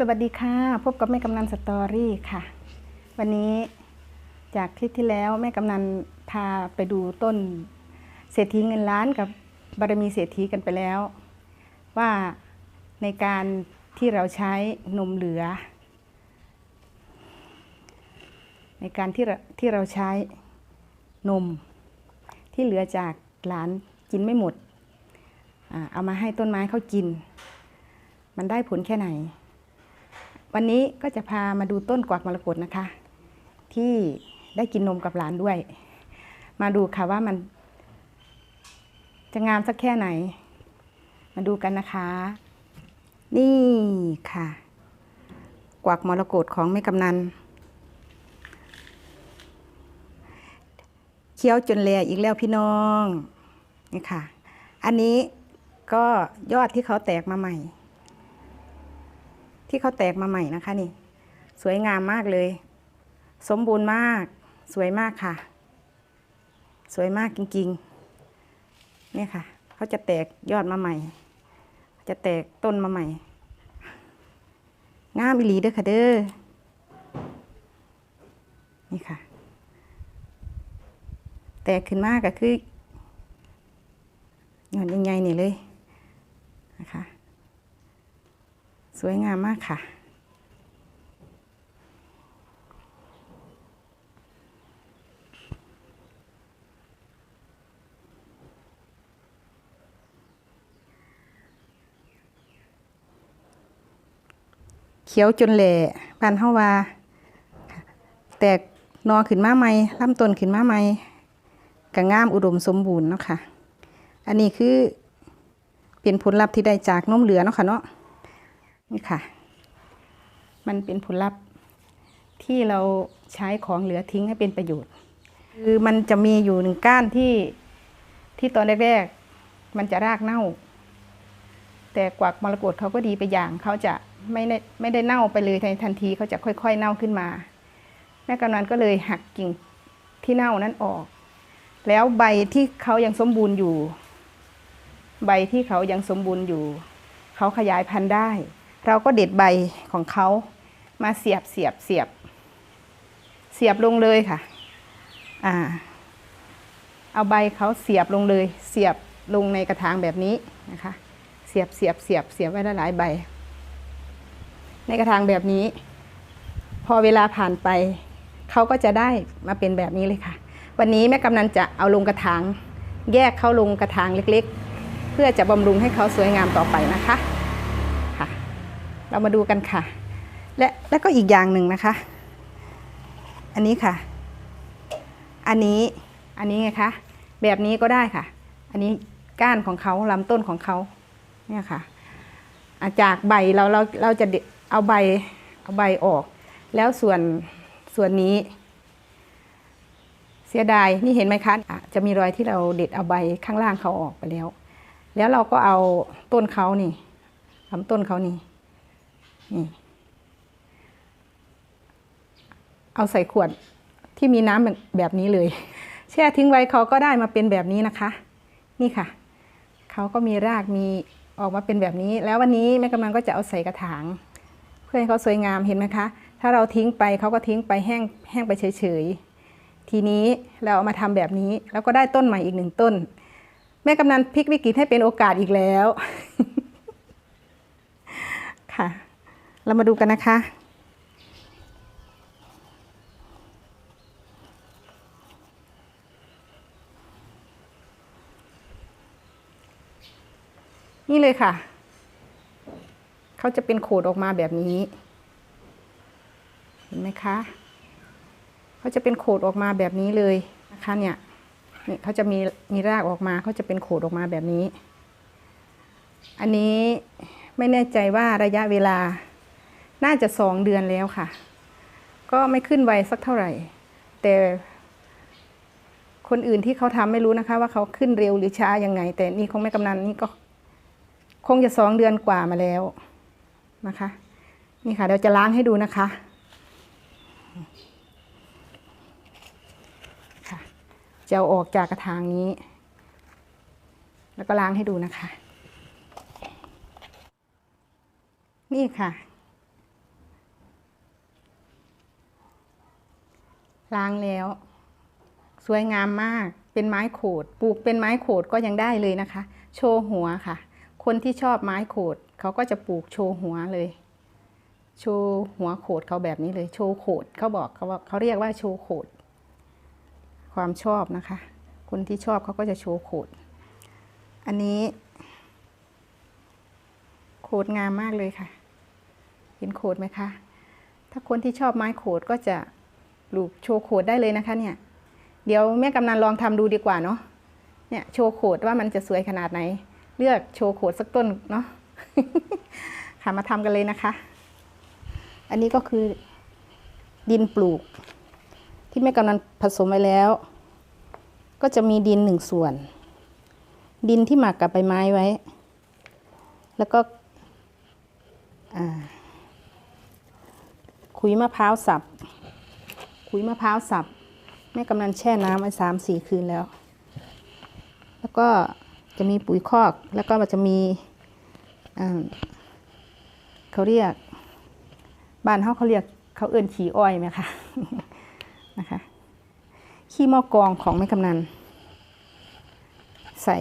สวัสดีค่ะ พบกับแม่กำนันสตอรี่ค่ะ วันนี้จากคลิปที่แล้วแม่กำนันพาไปดูต้นเศรษฐีเงินล้านกับบารมีเศรษฐีกันไปแล้ว ว่าในการที่เราใช้นมเหลือ ในการที่ที่เราใช้นม ที่เหลือจากหลานกินไม่หมด เอามาให้ต้นไม้เขากิน มันได้ผลแค่ไหน วันนี้ก็จะพามาดูต้นกวักมรกตนะคะ ที่ได้กินนมกับหลานด้วย มาดูค่ะว่ามัน จะงามสักแค่ไหน มาดูกันนะคะ นี่ค่ะ กวักมรกตของแม่กำนันเคี้ยวจนแหลอีกแล้วพี่น้องนี่ค่ะ อันนี้ก็ยอดที่เขาแตกมาใหม่ ที่เขาแตกมาใหม่นะคะนี่ สวยงามมากเลย สมบูรณ์มาก สวยมากค่ะ สวยมากจริงๆเนี่ยค่ะเขาจะแตกยอดมาใหม่ จะแตกต้นมาใหม่ งามอีหลีเด้อค่ะเด้อนี่ค่ะ แตกขึ้นมากก็คือยอดใหญ่ๆนี่เลยนะคะ สวยงามมากค่ะ เขียวจนแหล่บานเฮาว่าแตกนอขึ้นมาใหม่ลำต้นขึ้นมาใหม่ก็งามอุดมสมบูรณ์เนาะค่ะ อันนี้คือเป็นผลลัพธ์ที่ได้จากนมเหลือเนาะค่ะเนาะ นี่ค่ะ มันเป็นผลลัพธ์ที่เราใช้ของเหลือทิ้งให้เป็นประโยชน์ คือมันจะมีอยู่หนึ่งก้านที่ที่ตอนแรกๆมันจะรากเน่า แต่กวักมรกตเขาก็ดีไปอย่างเขาจะไม่ได้ไม่ได้เน่าไปเลยทันทีเขาจะค่อย ๆ เน่าขึ้นมาแม่กำนันก็เลยหักกิ่งที่เน่านั้นออก แล้วใบที่เขายังสมบูรณ์อยู่ ใบที่เขายังสมบูรณ์อยู่ เขาขยายพันธุ์ได้ เราก็เด็ดใบของเขามาเสียบเสียบเสียบ เสียบลงเลยค่ะ อ่า เอาใบเขาเสียบลงเลย เสียบลงในกระถางแบบนี้นะคะ เสียบเสียบเสียบเสียบไว้หลายใบ ในกระถางแบบนี้ พอเวลาผ่านไปเขาก็จะได้มาเป็นแบบนี้เลยค่ะ วันนี้แม่กำนันจะเอาลงกระถาง แยกเข้าลงกระถางเล็ก ๆ เพื่อจะบำรุงให้เขาสวยงามต่อไปนะคะ เรามาดูกันค่ะ และและก็อีกอย่างหนึ่งนะคะ อันนี้ค่ะ อันนี้อันนี้ไงคะแบบนี้ก็ได้ค่ะ อันนี้ก้านของเขาลำต้นของเขาเนี่ยค่ะจากใบเราเราเราจะเอาใบเอาใบออก แล้วส่วนส่วนนี้ เสียดายนี่เห็นไหมคะะจะมีรอยที่เราเด็ดเอาใบข้างล่างเขาออกไปแล้ว แล้วเราก็เอาต้นเขานี่ลำต้นเขานี่ นี่เอาใส่ขวดที่มีน้ำแบบนี้เลย แช่ทิ้งไว้เขาก็ได้มาเป็นแบบนี้นะคะ นี่ค่ะเขาก็มีรากมีออกมาเป็นแบบนี้ แล้ววันนี้แม่กำลังก็จะเอาใส่กระถาง เพื่อให้เขาสวยงามเห็นไหมคะ ถ้าเราทิ้งไปเขาก็ทิ้งไปแห้งแห้งไปเฉยๆทีนี้เราเอามาทำแบบนี้ แล้วก็ได้ต้นใหม่อีกหนึ่งต้น แม่กำนันพลิกวิกฤตให้เป็นโอกาสอีกแล้วค่ะ เรามาดูกันนะคะ นี่เลยค่ะ เขาจะเป็นโขดออกมาแบบนี้ เห็นไหมคะเขาจะเป็นโขดออกมาแบบนี้เลยนะคะเนี่ยเนี่ยเขาจะมีมีรากออกมาเขาจะเป็นโขดออกมาแบบนี้ อันนี้ไม่แน่ใจว่าระยะเวลา น่าจะสองเดือนแล้วค่ะ ก็ไม่ขึ้นไวสักเท่าไหร่ แต่คนอื่นที่เขาทำไม่รู้นะคะ ว่าเขาขึ้นเร็วหรือช้ายังไง แต่นี่ของแม่กำนันนี่ก็ คงจะสองเดือนกว่ามาแล้วนะคะ นี่ค่ะเราจะล้างให้ดูนะคะค่ะจะเอาออกจากกระถางนี้ แล้วก็ล้างให้ดูนะคะ นี่ค่ะ ล้างแล้ว สวยงามมากเป็นไม้โขดปลูกเป็นไม้โขดก็ยังได้เลยนะคะ โชว์หัวค่ะ คนที่ชอบไม้โขดเขาก็จะปลูกโชว์หัวเลย โชว์หัวโขดเขาแบบนี้เลย โชว์โขดเขาบอกเขาว่าเขาเรียกว่าโชว์โขดความชอบนะคะ คนที่ชอบเขาก็จะโชว์โขดอันนี้ โขดงามมากเลยค่ะ เห็นโขดไหมคะ ถ้าคนที่ชอบไม้โขดก็จะ ลูกโชว์โขดได้เลยนะคะเนี่ย เดี๋ยวแม่กำนันลองทำดูดีกว่าเนาะ เนี่ยโชว์โขดว่ามันจะสวยขนาดไหน เลือกโชว์โขดสักต้นเนาะ ค่ะมาทำกันเลยนะคะ อันนี้ก็คือดินปลูก ที่แม่กำนันผสมไว้แล้ว ก็จะมีดินหนึ่งส่วน ดินที่หมักกับใบไม้ไว้ แล้วก็ขุยมะพร้าวสับ ขุยมะพร้าวสับแม่กำนันแช่น้ำไว้สามสี่คืนแล้ว แล้วก็จะมีปุ๋ยคอกแล้วก็จะมีเขาเรียกบ้านเขาเขาเรียกเขาเอิ้นขี้อ้อยไหมคะนะคะขี้มอกรองของแม่กำนัน ใส่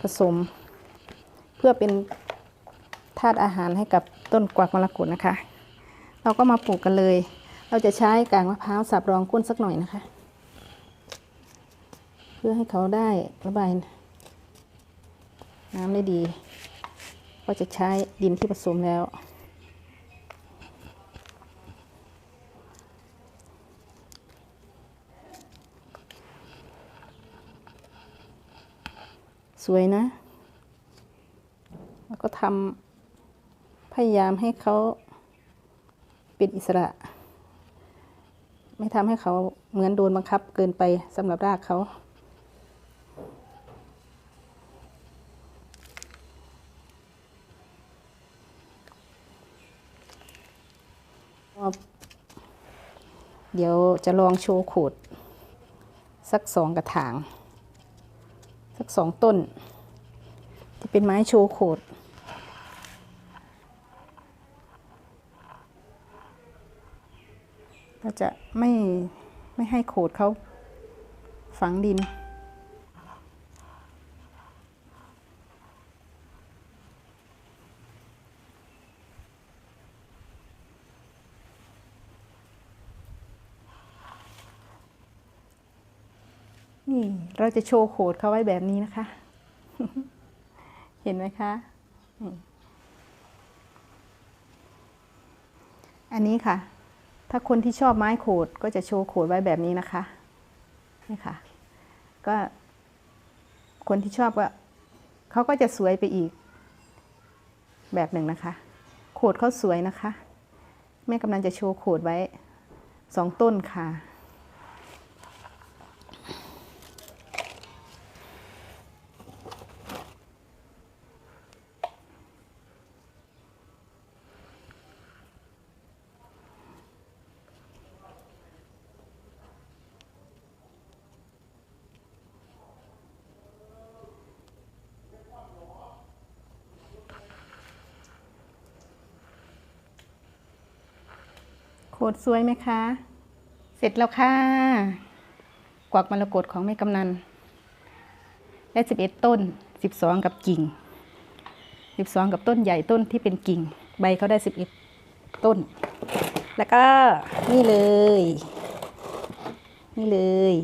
ผสม เพื่อเป็นธาตุอาหารให้กับต้นกวักมรกตนะคะ เราก็มาปลูกกันเลย เราจะใช้กางมะพร้าวสับรองก้นสักหน่อยนะคะ เพื่อให้เขาได้ระบายน้ำได้ดี ก็จะใช้ดินที่ผสมแล้ว สวยนะ แล้วก็ทำพยายามให้เขาเป็นอิสระ ไม่ทำให้เขาเหมือนโดนบังคับเกินไปสำหรับรากเขา เดี๋ยวจะลองโชว์ขูด สักสองกระถาง สักสองต้น จะเป็นไม้โชว์โขด เรา จะไม่ไม่ให้โขดเขาฝังดิน นี่เราจะโชว์โขดเขาไว้แบบนี้นะคะ เห็นไหมคะ อันนี้ค่ะ ถ้าคนที่ชอบไม้โขดก็จะโชว์โขดไว้แบบนี้นะคะนี่ค่ะ ก็คนที่ชอบก็เขาก็จะสวยไปอีก แบบหนึ่งนะคะ โขดเขาสวยนะคะ แม่กำลังจะโชว์โขดไว้สองต้นค่ะ โคตรสวยไหมคะ เสร็จแล้วค่ะ กวักมรกตของแม่กำนันและสิบเอ็ดต้นสิบสองกับกิ่งสิบสองกับต้นใหญ่ต้นที่เป็นกิ่ง ใบเขาได้สิบเอ็ดต้น แล้วก็นี่เลย นี่เลย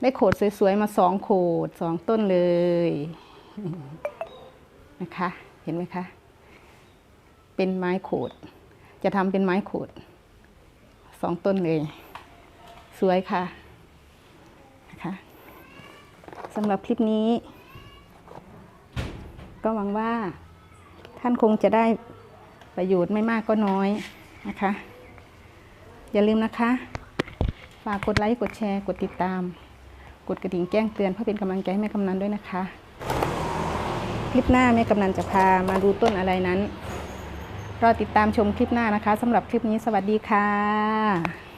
ได้โขดสวยๆ มาสองโขดสองต้นเลยนะคะ เห็นไหมคะ เป็นไม้โขดจะทำเป็นไม้โขดสองต้นเลย สวยค่ะนะคะสำหรับคลิปนี้ ก็หวังว่าท่านคงจะได้ประโยชน์ไม่มากก็น้อยนะคะ อย่าลืมนะคะ ฝากกดไลค์ กดแชร์ กดติดตาม กดกระดิ่งแจ้งเตือนเพื่อเป็นกำลังใจให้แม่กำนันด้วยนะคะ คลิปหน้าแม่กำนันจะพามาดูต้นอะไรนั้นรอติดตามชมคลิปหน้านะคะสำหรับคลิปนี้สวัสดีค่ะ